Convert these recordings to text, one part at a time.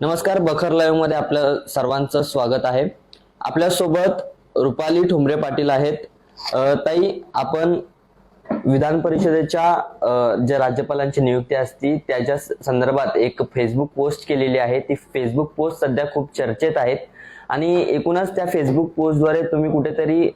नमस्कार बखर लाईव्हमध्ये आपलं सर्वांचं स्वागत आहे. आपल्यासोबत रुपाली ठुमरे पाटील आहेत. ताई आपण विधान परिषदेच्या ज्या राज्यपालांची नियुक्ती असती त्याच्या संदर्भात एक फेसबुक पोस्ट केलेली आहे. ती फेसबुक पोस्ट सध्या खूप चर्चेत आहेत. आणि एकूणच त्या फेसबुक पोस्टद्वारे तुम्ही कुठेतरी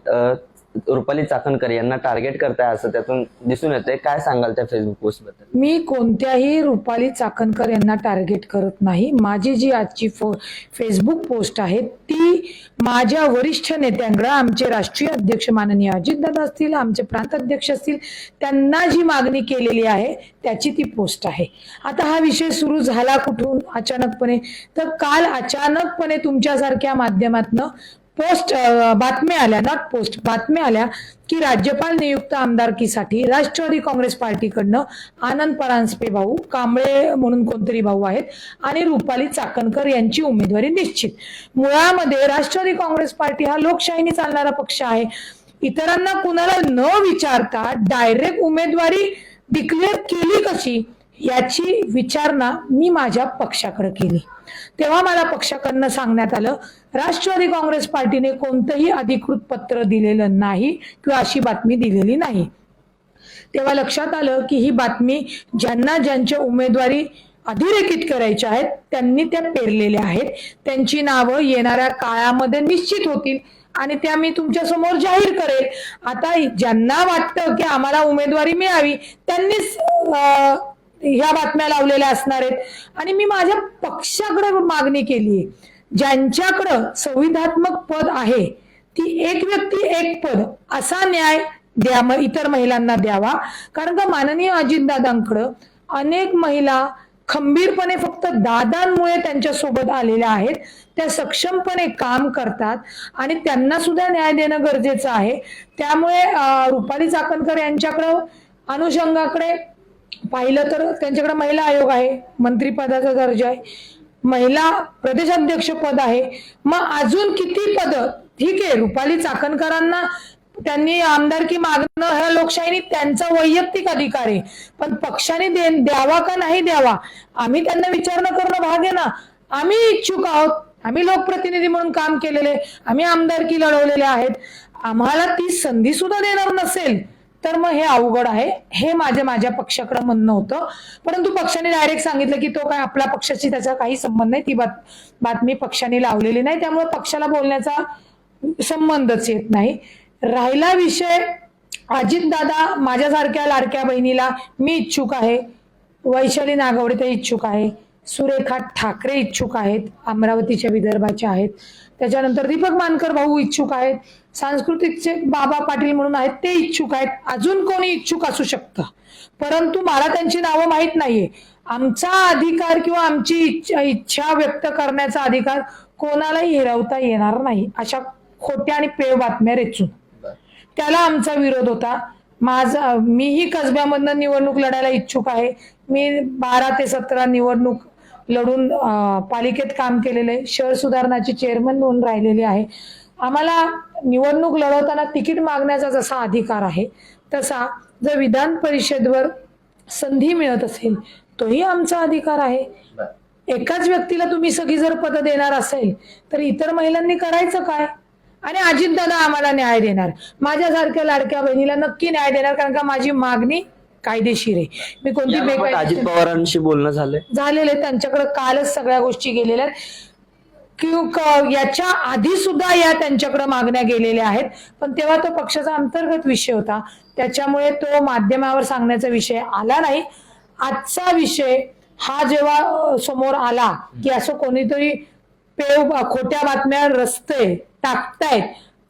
रुपाली चाकणकर यांना टार्गेट करताय असं त्यातून दिसून येतंय. काय सांगाल त्या फेसबुक पोस्टबद्दल? मी कोणत्याही रुपाली चाकणकर यांना टार्गेट करत नाही. माझी जी आजची फेसबुक पोस्ट आहे ती माझ्या वरिष्ठ नेत्यांकडे आमचे राष्ट्रीय अध्यक्ष माननीय अजितदादा असतील आमचे प्रांत अध्यक्ष असतील त्यांना जी मागणी केलेली आहे त्याची ती पोस्ट आहे. आता हा विषय सुरू झाला कुठून? अचानकपणे. तर काल अचानकपणे तुमच्यासारख्या माध्यमातनं पोस्ट बातम्या आल्या नॉट पोस्ट बातम्या आल्या की राज्यपाल नियुक्त आमदारकीसाठी राष्ट्रवादी काँग्रेस पार्टीकडनं आनंद परांजपे भाऊ कांबळे म्हणून कोणतरी भाऊ आहेत आणि रुपाली चाकणकर यांची उमेदवारी निश्चित. मुळामध्ये राष्ट्रवादी काँग्रेस पार्टी हा लोकशाहीने चालणारा पक्ष आहे. इतरांना कुणाला न विचारता डायरेक्ट उमेदवारी डिक्लेअर केली कशी? याची विचारणा मी माझ्या पक्षाकडे केली. तेव्हा मला पक्षाकडनं सांगण्यात आलं राष्ट्रवादी काँग्रेस पार्टीने कोणतंही अधिकृत पत्र दिलेलं नाही किंवा अशी बातमी दिलेली नाही. तेव्हा लक्षात आलं की ही बातमी ज्यांना ज्यांच्या उमेदवारी अधिरेखित करायच्या आहेत त्यांनी त्या पेरलेल्या आहेत. त्यांची नावं येणाऱ्या काळामध्ये निश्चित होतील आणि त्या मी तुमच्यासमोर जाहीर करेल. आता ज्यांना वाटतं की आम्हाला उमेदवारी मिळावी त्यांनीच अं, ह्या बातम्या लावलेल्या असणार आहेत. आणि मी माझ्या पक्षाकडे मागणी केली आहे. ज्यांच्याकडं संविधात्मक पद आहे ती एक व्यक्ती एक पद असा न्याय द्या इतर महिलांना द्यावा. कारण का माननीय अजितदादांकडं अनेक महिला खंबीरपणे फक्त दादांमुळे त्यांच्यासोबत आलेल्या आहेत. त्या सक्षमपणे काम करतात आणि त्यांना सुद्धा न्याय देणं गरजेचं आहे. त्यामुळे रुपाली चाकणकर यांच्याकडं अनुषंगाकडे पाहिलं तर त्यांच्याकडे महिला आयोग आहे मंत्रिपदाचा दर्जा आहे. महिला प्रदेशाध्यक्ष पद आहे. मग अजून किती पद? ठीक आहे रुपाली चाकणकरांना त्यांनी आमदारकी मागणं ह्या लोकशाहीने त्यांचा वैयक्तिक अधिकार आहे. पण पक्षाने दे द्यावा का नाही द्यावा? आम्ही त्यांना विचारणं करणं भाग आहे ना. आम्ही इच्छुक आहोत. आम्ही लोकप्रतिनिधी म्हणून काम केलेले आम्ही आमदारकी लढवलेले आहेत. आम्हाला ती संधी सुद्धा देणार नसेल. तर मग हे अवघड आहे. हे माझ्या माझ्या पक्षाकडे म्हणणं होतं. परंतु पक्षाने डायरेक्ट सांगितलं की तो काय आपल्या पक्षाशी त्याचा काही संबंध नाही. ती बात बातमी पक्षाने लावलेली नाही. त्यामुळे पक्षाला बोलण्याचा संबंधच येत नाही. राहिला विषय अजितदादा माझ्यासारख्या लाडक्या बहिणीला मी इच्छुक आहे. वैशाली नागवडे ते इच्छुक आहे. सुरेखा ठाकरे इच्छुक आहेत अमरावतीच्या विदर्भाच्या आहेत. त्याच्यानंतर दीपक मानकर भाऊ इच्छुक आहेत सांस्कृतिकचे बाबा पाटील म्हणून आहेत ते इच्छुक आहेत. अजून कोणी इच्छुक असू शकतं? परंतु मला त्यांची नावं माहीत नाहीये. आमचा अधिकार किंवा आमची इच्छा इच्छा व्यक्त करण्याचा अधिकार कोणालाही हिरवता येणार नाही अशा खोट्या आणि पेळ बातम्या रेचून. त्याला आमचा विरोध होता. माझा मीही कसब्यामधनं निवडणूक लढायला इच्छुक आहे. मी बारा ते सतरा निवडणूक लढून पालिकेत काम केलेलं आहे. शहर सुधारणाची चेअरमन म्हणून राहिलेली आहे. आम्हाला निवडणूक लढवताना तिकीट मागण्याचा जसा अधिकार आहे तसा जर विधान परिषदवर संधी मिळत असेल तोही आमचा अधिकार आहे. एकाच व्यक्तीला तुम्ही सगळी जर पद देणार असेल तर इतर महिलांनी करायचं काय? आणि अजितदादा आम्हाला न्याय देणार. माझ्यासारख्या लाडक्या बहिणीला नक्की न्याय देणार कारण का माझी मागणी कायदेशीर आहे. मी कोणती याबाबत अजित बेकायदेशीर पवारांशी बोलणं झालंय. झालेले आहेत. त्यांच्याकडे कालच सगळ्या गोष्टी गेलेल्या आहेत. किंवा क- याच्या आधी सुद्धा या त्यांच्याकडे मागण्या गेलेल्या आहेत. पण तेव्हा तो पक्षाचा अंतर्गत विषय होता. त्याच्यामुळे तो माध्यमावर सांगण्याचा विषय आला नाही. आजचा विषय हा जेव्हा अ, समोर आला की असं कोणीतरी पेव खोट्या बातम्या रस्ते टाकतायत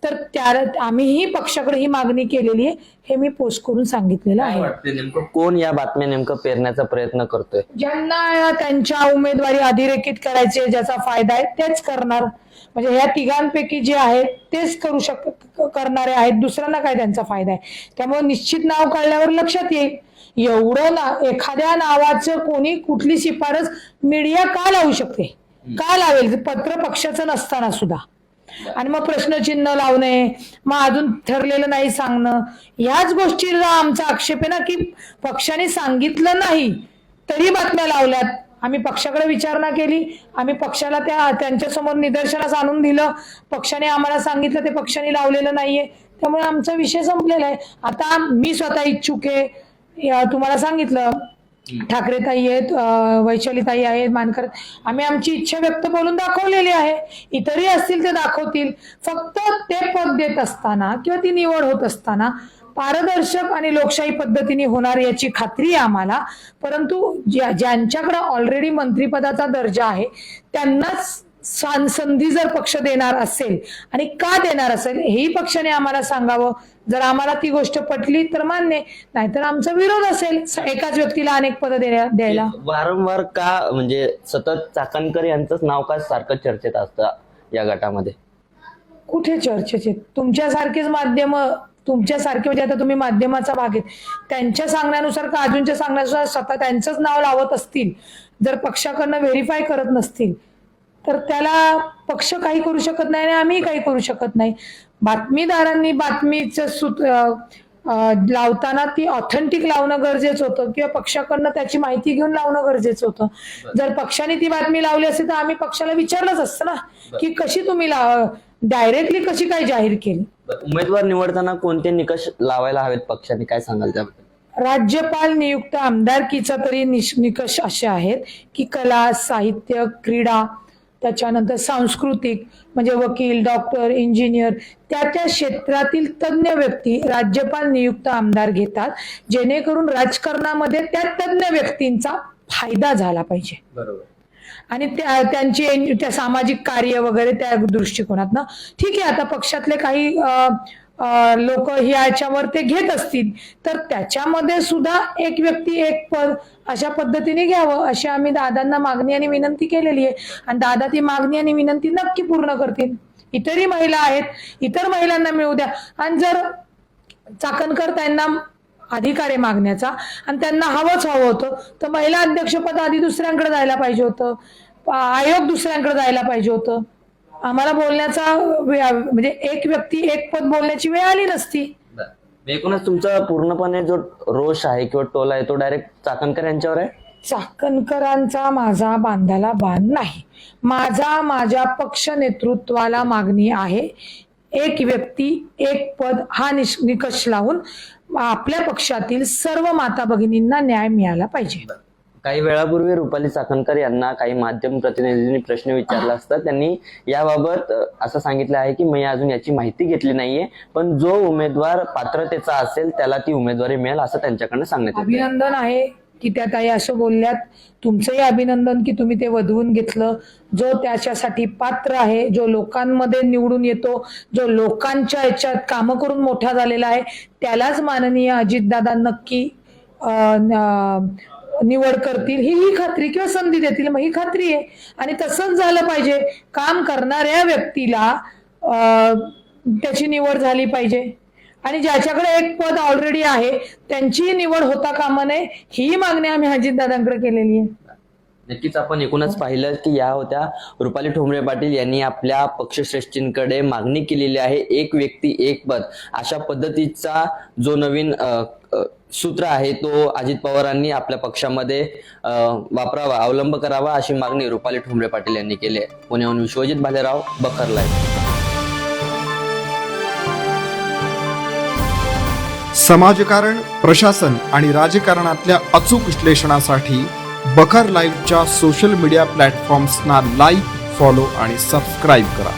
तर त्या आम्हीही पक्षाकडे ही मागणी केलेली आहे हे मी पोस्ट करून सांगितलेलं काय आहे. वाटते नेमकं? कोण या बातम्या नेमकं पेरण्याचा प्रयत्न करतोय? ज्यांना त्यांच्या उमेदवारी अधिरेखित करायचे ज्याचा फायदा आहे तेच करणार. म्हणजे ह्या तिघांपैकी जे आहेत तेच करू शक करणारे आहेत. दुसऱ्यांना काय त्यांचा फायदा आहे? त्यामुळे निश्चित नाव काढल्यावर लक्षात येईल. एवढं ना एखाद्या नावाचं कोणी कुठली शिफारस मीडिया का लावू शकते? का लावेल? पत्र पक्षाचं नसताना सुद्धा. आणि मग प्रश्नचिन्ह लावणे मग अजून ठरलेलं नाही सांगणं. ह्याच गोष्टीला आमचा आक्षेप आहे ना की पक्षाने सांगितलं नाही तरी बातम्या लावल्यात. आम्ही पक्षाकडे विचारणा केली. आम्ही पक्षाला त्या त्यांच्यासमोर निदर्शनास आणून दिलं. पक्षाने आम्हाला सांगितलं ते पक्षाने लावलेलं नाहीये. त्यामुळे आमचा विषय संपलेला आहे. आता मी स्वतः इच्छुक आहे. तुम्हाला सांगितलं ठाकरे ताई आहेत वैशालीताई वैशाली ताई आहेत मानकर. आम्ही आमची इच्छा व्यक्त बोलून दाखवलेली आहे. इतरही असतील ते दाखवतील. फक्त ते पद देत असताना किंवा ती निवड होत असताना पारदर्शक आणि लोकशाही पद्धतीने होणार याची खात्री आहे आम्हाला. परंतु ज्या ज्यांच्याकडे ऑलरेडी मंत्रिपदाचा दर्जा आहे त्यांनाच संधी जर पक्ष देणार असेल आणि का देणार असेल हेही पक्षाने आम्हाला सांगावं. जर आम्हाला ती गोष्ट पटली तर मान्य नाहीतर आमचा विरोध असेल. एकाच व्यक्तीला अनेक पद द्यायला. वारंवार का म्हणजे सतत चाकणकर यांचंच नाव का सारखं चर्चेत असतं या गटामध्ये? कुठे चर्चेचे तुमच्यासारखेच माध्यम तुमच्यासारखे म्हणजे आता तुम्ही माध्यमाचा भाग आहेत. त्यांच्या सांगण्यानुसार का अजूनच्या सांगण्यानुसार स्वतः त्यांचंच नाव लावत असतील? जर पक्षाकडनं व्हेरीफाय करत नसतील तर त्याला पक्ष काही करू शकत नाही आणि आम्ही काही करू शकत नाही. बातमीदारांनी बातमीचं सूत लावताना ती ऑथेंटिक लावणं गरजेचं होतं किंवा पक्षाकडनं त्याची माहिती घेऊन लावणं गरजेचं होतं. जर पक्षाने ती बातमी लावली असती तर आम्ही पक्षाला विचारलंच असतं ना की कशी तुम्ही डायरेक्टली कशी काय जाहीर केली? उमेदवार निवडताना कोणते निकष लावायला हवेत पक्षाने? काय सांगाल त्याबद्दल? राज्यपाल नियुक्त आमदारकीचा तरी निकष असे आहेत की कला साहित्य क्रीडा त्याच्यानंतर सांस्कृतिक म्हणजे वकील डॉक्टर इंजिनियर त्या त्या क्षेत्रातील तज्ज्ञ व्यक्ती राज्यपाल नियुक्त आमदार घेतात. जेणेकरून राजकारणामध्ये त्या तज्ज्ञ व्यक्तींचा फायदा झाला पाहिजे. बरोबर. आणि त्या त्यांची त्या सामाजिक कार्य वगैरे त्या दृष्टिकोनातनं. ठीक आहे आता पक्षातले काही लोक याच्यावर ते घेत असतील तर त्याच्यामध्ये सुद्धा एक व्यक्ती एक पद अशा पद्धतीने घ्यावं अशी आम्ही दादांना मागणी आणि विनंती केलेली आहे. आणि दादा ती मागणी आणि विनंती नक्की पूर्ण करतील. इतरही महिला आहेत इतर महिलांना मिळू द्या. आणि जर चाकणकर त्यांना अधिकार आहे मागण्याचा आणि त्यांना हवंच हवं होतं तर महिला अध्यक्षपद आधी दुसऱ्यांकडे जायला पाहिजे होतं. आयोग दुसऱ्यांकडे जायला पाहिजे होतं. आम्हाला बोलण्याचा म्हणजे एक व्यक्ती एक पद बोलण्याची वेळ आली नसती. एकूणच तुमचा पूर्णपणे जो रोष आहे किंवा टोला आहे तो डायरेक्ट चाकणकर यांच्यावर आहे? चाकणकरांचा माझा बांधाला बांध नाही. माझा माझ्या पक्ष नेतृत्वाला मागणी आहे. एक व्यक्ती एक पद हा निश निकष लावून आपल्या पक्षातील सर्व माता भगिनींना न्याय मिळाला पाहिजे. काही वेळापूर्वी रुपाली चाकणकर यांना काही माध्यम प्रतिनिधींनी प्रश्न विचारला असता त्यांनी याबाबत असं सांगितलं आहे की मी अजून याची माहिती घेतली नाहीये पण जो उमेदवार पात्रतेचा असेल त्याला ती उमेदवारी मिळेल असं त्यांच्याकडनं सांगण्यात अभिनंदन आहे की त्या ताई असं बोलल्यात. तुमचंही अभिनंदन की तुम्ही ते वधवून घेतलं. जो त्याच्यासाठी पात्र आहे जो लोकांमध्ये निवडून येतो जो लोकांच्या याच्यात कामं करून मोठा झालेला आहे त्यालाच माननीय अजितदादा नक्की निवड करतील ही ही खात्री किंवा संधी देतील मग ही खात्री आहे. आणि तसंच झालं पाहिजे. काम करणाऱ्या व्यक्तीला त्याची निवड झाली पाहिजे. आणि ज्याच्याकडे एक पद ऑलरेडी आहे त्यांची निवड होता कामा नये ही मागणी आम्ही अजितदादांकडे केलेली आहे. नक्कीच आपण एकूणच पाहिलं की या होत्या रुपाली ठोंबरे पाटील यांनी आपल्या पक्षश्रेष्ठींकडे मागणी केलेली आहे. एक व्यक्ती एक पद. अशा पद्धतीचा जो नवीन सूत्र आहे तो अजित पवारांनी आपल्या पक्षामध्ये वापरावा अवलंब करावा अशी मागणी रुपाली ठोंबरे पाटील यांनी केली आहे. पुण्याहून विश्वजित भालेराव बखरला समाजकारण प्रशासन आणि राजकारणातल्या अचूक विश्लेषणासाठी बखर लाईव्हच्या सोशल मीडिया प्लॅटफॉर्म्सना लाईक फॉलो आणि सबस्क्राईब करा.